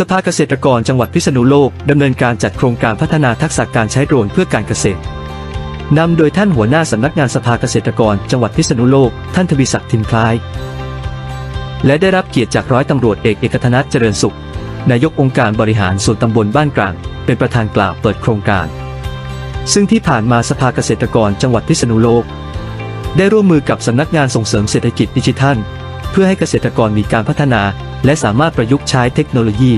สภาเกษตรกรจังหวัดพิษณุโลกดำเนินการจัดโครงการพัฒนาทักษะการใช้โดรนเพื่อการเกษตรนำโดยท่านหัวหน้าสำนักงานสภาเกษตรกร จังหวัดพิษณุโลก ท่านทวีศักดิ์ทิมคล้าย และได้รับเกียรติจากร้อยตำรวจเอกเอกธนัทเจริญสุข นายกองค์การบริหารส่วนตำบลบ้านกลาง เป็นประธานกล่าวเปิดโครงการ ซึ่งที่ผ่านมาสภาเกษตรกรจังหวัดพิษณุโลก ได้ร่วมมือกับสำนักงานส่งเสริมเศรษฐกิจดิจิทัล เพื่อให้เกษตรกรมีการพัฒนา และสามารถประยุกต์ใช้เทคโนโลยี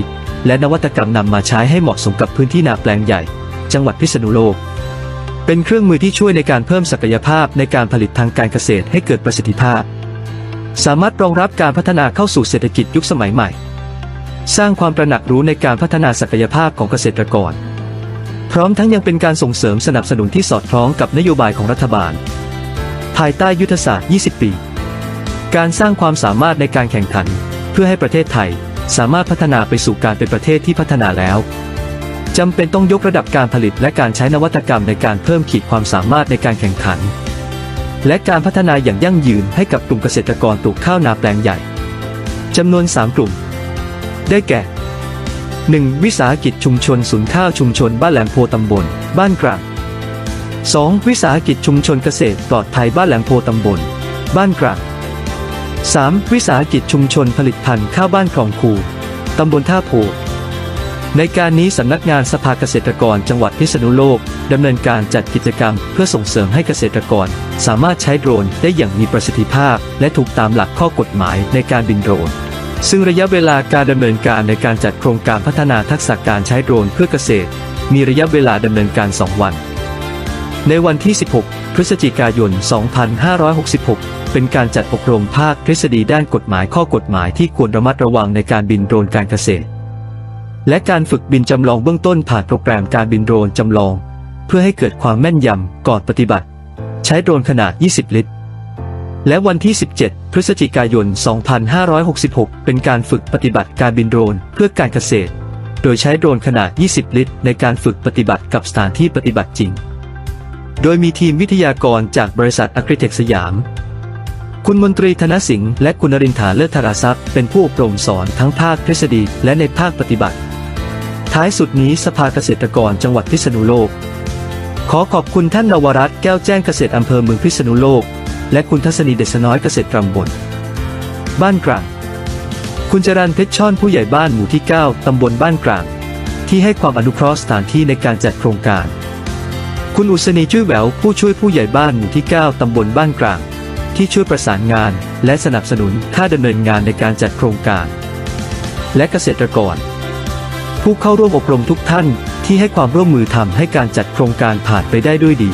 และนวัตกรรมนำมาใช้ให้เหมาะสมกับพื้นที่นาแปลงใหญ่ จังหวัดพิษณุโลก เป็นเครื่องมือที่ช่วยในการเพิ่มศักยภาพในการผลิตทางการเกษตรให้เกิดประสิทธิภาพ สามารถรองรับการพัฒนาเข้าสู่เศรษฐกิจยุคสมัยใหม่ สร้างความตระหนักรู้ในการพัฒนาศักยภาพของเกษตรกร พร้อมทั้งยังเป็นการส่งเสริมสนับสนุนที่สอดคล้องกับนโยบายของรัฐบาล ภายใต้ยุทธศาสตร์ 20 ปี การสร้างความสามารถในการแข่งขัน เพื่อให้ประเทศไทยสามารถพัฒนาไปสู่การเป็นประเทศที่พัฒนาแล้วจำเป็นต้องยกระดับการผลิตและการใช้นวัตกรรมในการเพิ่มขีดความสามารถในการแข่งขัน และการพัฒนาอย่างยั่งยืนให้กับกลุ่มเกษตรกรปลูกข้าวนาแปลงใหญ่จำนวน 3 กลุ่ม ได้แก่ 1. วิสาหกิจชุมชนศูนย์ข้าวชุมชนบ้านแหลมโพตำบล บ้านกลาง 2. วิสาหกิจชุมชนเกษตรปลอดภัยบ้านแหลมโพตำบล บ้านกลาง 3. วิสาหกิจชุมชนผลิตภัณฑ์ข้าวบ้านคลองคู ตำบลท่าโพในการนี้สำนักงานสภาเกษตรกรจังหวัดพิษณุโลกดำเนินการจัดกิจกรรมเพื่อส่งเสริมให้เกษตรกร สามารถใช้โดรนได้อย่างมีประสิทธิภาพ และถูกตามหลักข้อกฎหมายในการบินโดรน ซึ่งระยะเวลาการดำเนินการในการจัดโครงการพัฒนาทักษะการใช้โดรนเพื่อเกษตร มีระยะเวลาดำเนินการ 2 วัน ในวันที่ 16 พฤศจิกายน 2566 เป็นการจัดอบรมภาคทฤษฎีด้านกฎหมายข้อกฎหมายที่ควรระมัดระวังในการบินโดรนการเกษตร และการฝึกบินจำลองเบื้องต้นผ่านโปรแกรมการบินโดรนจำลอง เพื่อให้เกิดความแม่นยำก่อนปฏิบัติ ใช้โดรนขนาด 20 ลิตร และวันที่ 17 พฤศจิกายน 2566 เป็นการฝึกปฏิบัติการบินโดรนเพื่อการเกษตร โดยใช้โดรนขนาด 20 ลิตร ในการฝึกปฏิบัติกับสถานที่ปฏิบัติจริง โดยมีทีมวิทยากรจากบริษัทอ g ก i เทคสยาม คุณมนตรีธนสิงห์และคุณนรินทาเลิศธาราทรัพย์ เป็นผู้อบรมสอนทั้งภาคทฤษฎีและในภาคปฏิบัติ ท้ายสุดนี้สภาเกษตรกรจังหวัดพิษณุโลก ขอขอบคุณท่านนวรัตน์แก้วแจ้งเกษตรอำเภอเมืองพิษณุโลก และคุณทัศนีเดชน้อยเกษตรตำบลบ้านกลาง คุณจรันเพชรช่อนผู้ใหญ่บ้านหมู่ที่ 9 ตำบลบ้านกลาง ที่ให้ความอนุเคราะห์สถานที่ในการจัดโครงการ คุณอุศนีช่วยแหววผู้ช่วยผู้ใหญ่บ้านหมู่ที่ 9 ตำบลบ้านกลาง ที่ช่วยประสานงาน และสนับสนุนค่าดำเนินงานในการจัดโครงการ และเกษตรกร ผู้เข้าร่วมอบรมทุกท่านที่ให้ความร่วมมือทำให้การจัดโครงการผ่านไปได้ด้วยดี